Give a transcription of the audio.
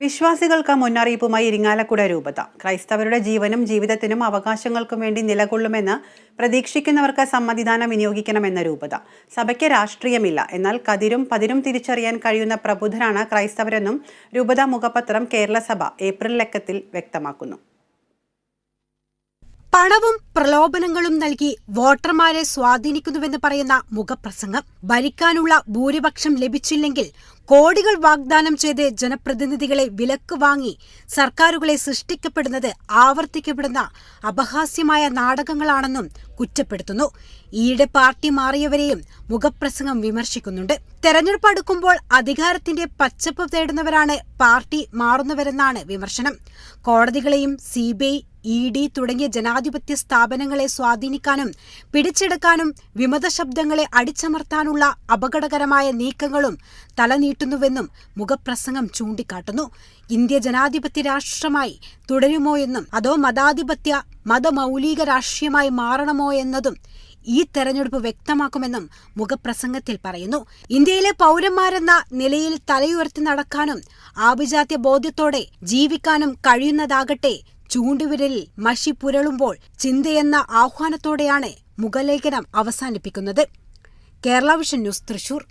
വിശ്വാസികൾക്ക് മുന്നറിയിപ്പുമായി ഇരിങ്ങാലക്കുട രൂപത. ക്രൈസ്തവരുടെ ജീവനും ജീവിതത്തിനും അവകാശങ്ങൾക്കും വേണ്ടി നിലകൊള്ളുമെന്ന് പ്രതീക്ഷിക്കുന്നവർക്ക് സമ്മതിദാനം വിനിയോഗിക്കണമെന്ന രൂപത. സഭയ്ക്ക് രാഷ്ട്രീയമില്ല. എന്നാൽ കതിരും പതിരും തിരിച്ചറിയാൻ കഴിയുന്ന പ്രബുദ്ധരാണ് ക്രൈസ്തവരെന്നും രൂപത മുഖപത്രം കേരള സഭ ഏപ്രിൽ ലക്കത്തിൽ വ്യക്തമാക്കുന്നു. പണവും പ്രലോഭനങ്ങളും നൽകി വോട്ടർമാരെ സ്വാധീനിക്കുന്നുവെന്ന് പറയുന്ന മുഖപ്രസംഗം ഭരിക്കാനുള്ള ഭൂരിപക്ഷം ലഭിച്ചില്ലെങ്കിൽ കോടികൾ വാഗ്ദാനം ചെയ്ത് ജനപ്രതിനിധികളെ വിലക്ക് വാങ്ങി സർക്കാരുകളെ സൃഷ്ടിക്കപ്പെടുന്നത് ആവർത്തിക്കപ്പെടുന്ന അപഹാസ്യമായ നാടകങ്ങളാണെന്നും കുറ്റപ്പെടുത്തുന്നു. ഈയിടെ പാർട്ടി മാറിയവരെയും മുഖപ്രസംഗം വിമർശിക്കുന്നുണ്ട്. തെരഞ്ഞെടുപ്പ് അടുക്കുമ്പോൾ അധികാരത്തിന്റെ പച്ചപ്പ് തേടുന്നവരാണ് പാർട്ടി മാറുന്നവരെന്നാണ് വിമർശനം. കോടതികളെയും C B I E D തുടങ്ങിയ ജനാധിപത്യ സ്ഥാപനങ്ങളെ സ്വാധീനിക്കാനും പിടിച്ചെടുക്കാനും വിമത ശബ്ദങ്ങളെ അടിച്ചമർത്താനുള്ള അപകടകരമായ നീക്കങ്ങളും തലനീട്ടുന്നുവെന്നും മുഖപ്രസംഗം ചൂണ്ടിക്കാട്ടുന്നു. ഇന്ത്യ ജനാധിപത്യ രാഷ്ട്രമായി തുടരുമോ എന്നും അതോ മതാധിപത്യ മതമൗലിക രാഷ്ട്രീയമായി മാറണമോ എന്നതും ഈ തെരഞ്ഞെടുപ്പ് വ്യക്തമാക്കുമെന്നും മുഖപ്രസംഗത്തിൽ പറയുന്നു. ഇന്ത്യയിലെ പൗരന്മാരെന്ന നിലയിൽ തലയുയർത്തി നടക്കാനും ആഭിജാത്യ ബോധ്യത്തോടെ ജീവിക്കാനും കഴിയുന്നതാകട്ടെ ചൂണ്ടുവിരലിൽ മഷി പുരളുമ്പോൾ ചിന്തയെന്ന ആഹ്വാനത്തോടെയാണ് മുഖലേഖനം അവസാനിപ്പിക്കുന്നത്. Kerala vision news Thrissur.